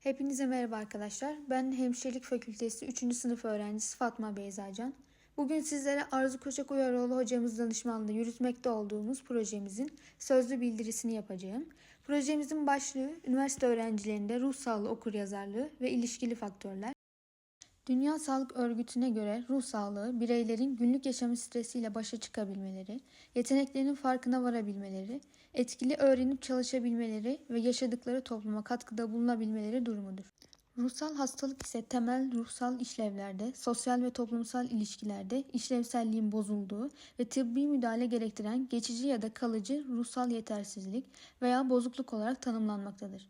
Hepinize merhaba arkadaşlar. Ben Hemşirelik Fakültesi 3. sınıf öğrencisi Fatma Beyzacan. Bugün sizlere Arzu Koçak Uyaroğlu hocamız danışmanlığında yürütmekte olduğumuz projemizin sözlü bildirisini yapacağım. Projemizin başlığı üniversite öğrencilerinde ruh sağlığı okuryazarlığı ve ilişkili faktörler. Dünya Sağlık Örgütü'ne göre ruh sağlığı bireylerin günlük yaşamı stresiyle başa çıkabilmeleri, yeteneklerinin farkına varabilmeleri, etkili öğrenip çalışabilmeleri ve yaşadıkları topluma katkıda bulunabilmeleri durumudur. Ruhsal hastalık ise temel ruhsal işlevlerde, sosyal ve toplumsal ilişkilerde işlevselliğin bozulduğu ve tıbbi müdahale gerektiren geçici ya da kalıcı ruhsal yetersizlik veya bozukluk olarak tanımlanmaktadır.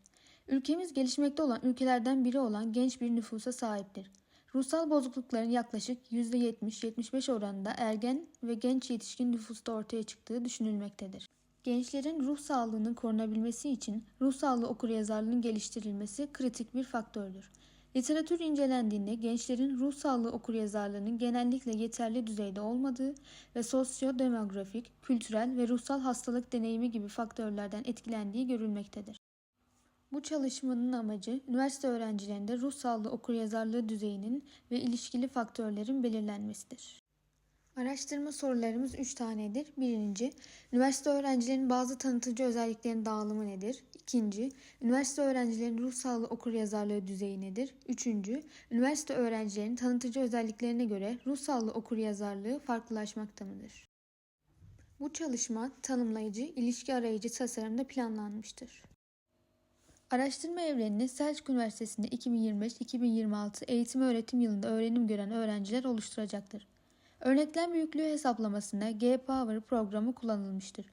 Ülkemiz gelişmekte olan ülkelerden biri olan genç bir nüfusa sahiptir. Ruhsal bozuklukların yaklaşık %70-75 oranında ergen ve genç yetişkin nüfusta ortaya çıktığı düşünülmektedir. Gençlerin ruh sağlığının korunabilmesi için ruh sağlığı okuryazarlığının geliştirilmesi kritik bir faktördür. Literatür incelendiğinde gençlerin ruh sağlığı okuryazarlığının genellikle yeterli düzeyde olmadığı ve sosyo-demografik, kültürel ve ruhsal hastalık deneyimi gibi faktörlerden etkilendiği görülmektedir. Bu çalışmanın amacı üniversite öğrencilerinde ruh sağlığı okuryazarlığı düzeyinin ve ilişkili faktörlerin belirlenmesidir. Araştırma sorularımız 3 tanedir. Birinci, üniversite öğrencilerinin bazı tanıtıcı özelliklerin dağılımı nedir? İkinci, üniversite öğrencilerinin ruh sağlığı okuryazarlığı düzeyi nedir? Üçüncü, üniversite öğrencilerinin tanıtıcı özelliklerine göre ruh sağlığı okuryazarlığı farklılaşmakta mıdır? Bu çalışma tanımlayıcı, ilişki arayıcı tasarımda planlanmıştır. Araştırma evrenini Selçuk Üniversitesi'nde 2025-2026 eğitim öğretim yılında öğrenim gören öğrenciler oluşturacaktır. Örneklem büyüklüğü hesaplamasında G-Power programı kullanılmıştır.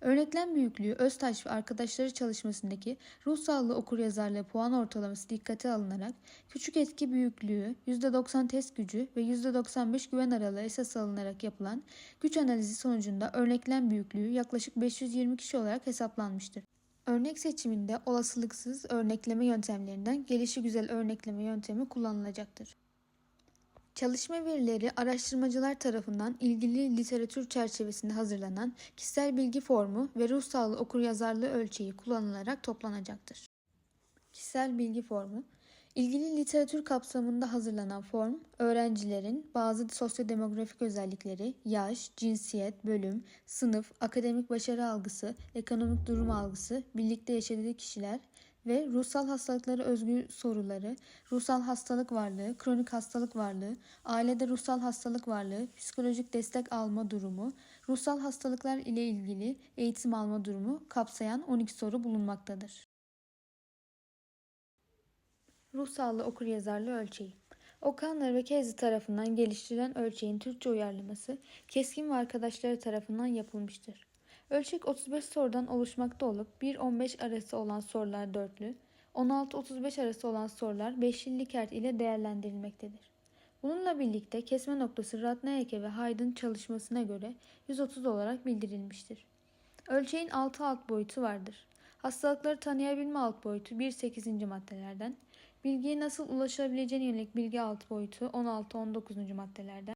Örneklem büyüklüğü Öztaş ve arkadaşları çalışmasındaki ruh sağlığı okuryazarlığı puan ortalaması dikkate alınarak küçük etki büyüklüğü, %90 test gücü ve %95 güven aralığı esas alınarak yapılan güç analizi sonucunda örneklem büyüklüğü yaklaşık 520 kişi olarak hesaplanmıştır. Örnek seçiminde olasılıksız örnekleme yöntemlerinden gelişigüzel örnekleme yöntemi kullanılacaktır. Çalışma verileri araştırmacılar tarafından ilgili literatür çerçevesinde hazırlanan kişisel bilgi formu ve ruh sağlığı okuryazarlığı ölçeği kullanılarak toplanacaktır. Kişisel bilgi formu İlgili literatür kapsamında hazırlanan form, öğrencilerin bazı sosyodemografik özellikleri, yaş, cinsiyet, bölüm, sınıf, akademik başarı algısı, ekonomik durum algısı, birlikte yaşadığı kişiler ve ruhsal hastalıklara özgü soruları, ruhsal hastalık varlığı, kronik hastalık varlığı, ailede ruhsal hastalık varlığı, psikolojik destek alma durumu, ruhsal hastalıklar ile ilgili eğitim alma durumu kapsayan 12 soru bulunmaktadır. Ruh sağlığı okuryazarlığı ölçeği. Okanlar ve Kezi tarafından geliştirilen ölçeğin Türkçe uyarlaması Keskin ve arkadaşları tarafından yapılmıştır. Ölçek 35 sorudan oluşmakta olup 1-15 arası olan sorular dörtlü, 16-35 arası olan sorular beşli Likert ile değerlendirilmektedir. Bununla birlikte kesme noktası Ratnayeke ve Haydn çalışmasına göre 130 olarak bildirilmiştir. Ölçeğin 6 alt boyutu vardır. Hastalıkları tanıyabilme alt boyutu 1-8. maddelerden, bilgiye nasıl ulaşabileceğine yönelik bilgi alt boyutu 16-19. maddelerden,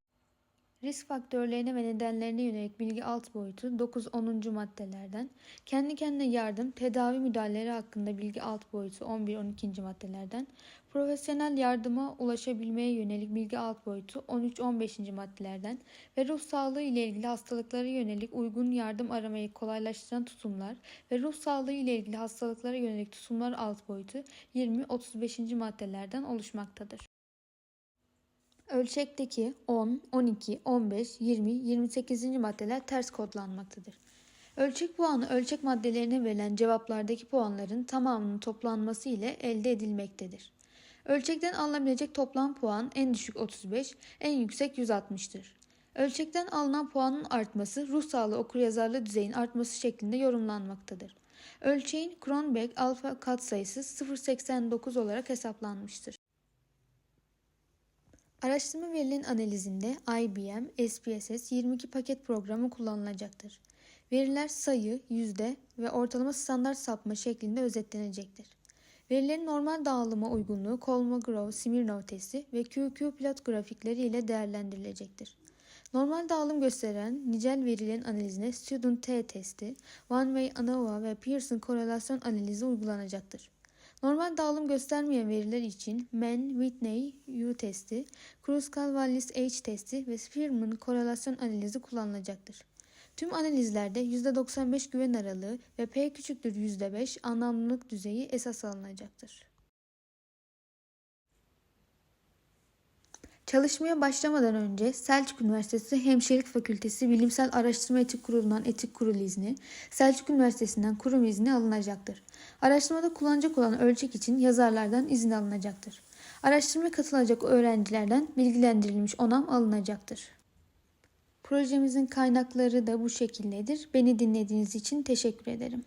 risk faktörlerine ve nedenlerine yönelik bilgi alt boyutu 9-10. maddelerden, kendi kendine yardım, tedavi müdahaleleri hakkında bilgi alt boyutu 11-12. maddelerden, profesyonel yardıma ulaşabilmeye yönelik bilgi alt boyutu 13-15. maddelerden ve ruh sağlığı ile ilgili hastalıklara yönelik uygun yardım aramayı kolaylaştıran tutumlar ve ruh sağlığı ile ilgili hastalıklara yönelik tutumlar alt boyutu 20-35. maddelerden oluşmaktadır. Ölçekteki 10, 12, 15, 20, 28. maddeler ters kodlanmaktadır. Ölçek puanı ölçek maddelerine verilen cevaplardaki puanların tamamının toplanması ile elde edilmektedir. Ölçekten alınabilecek toplam puan en düşük 35, en yüksek 160'tır. Ölçekten alınan puanın artması ruh sağlığı okuryazarlığı düzeyin artması şeklinde yorumlanmaktadır. Ölçeğin Kronberg alfa katsayısı 0.89 olarak hesaplanmıştır. Araştırma verilerinin analizinde IBM SPSS 22 paket programı kullanılacaktır. Veriler sayı, yüzde ve ortalama standart sapma şeklinde özetlenecektir. Verilerin normal dağılıma uygunluğu Kolmogorov-Smirnov testi ve QQ plot grafikleri ile değerlendirilecektir. Normal dağılım gösteren nicel verilerin analizine Student T testi, One Way ANOVA ve Pearson korelasyon analizi uygulanacaktır. Normal dağılım göstermeyen veriler için Mann, Whitney, U testi, Kruskal-Wallis H testi ve Spearman korelasyon analizi kullanılacaktır. Tüm analizlerde %95 güven aralığı ve P küçüktür %5 anlamlılık düzeyi esas alınacaktır. Çalışmaya başlamadan önce Selçuk Üniversitesi Hemşirelik Fakültesi Bilimsel Araştırma Etik Kurulu'ndan etik kurul izni, Selçuk Üniversitesi'nden kurum izni alınacaktır. Araştırmada kullanacak olan ölçek için yazarlardan izin alınacaktır. Araştırmaya katılacak öğrencilerden bilgilendirilmiş onam alınacaktır. Projemizin kaynakları da bu şekildedir. Beni dinlediğiniz için teşekkür ederim.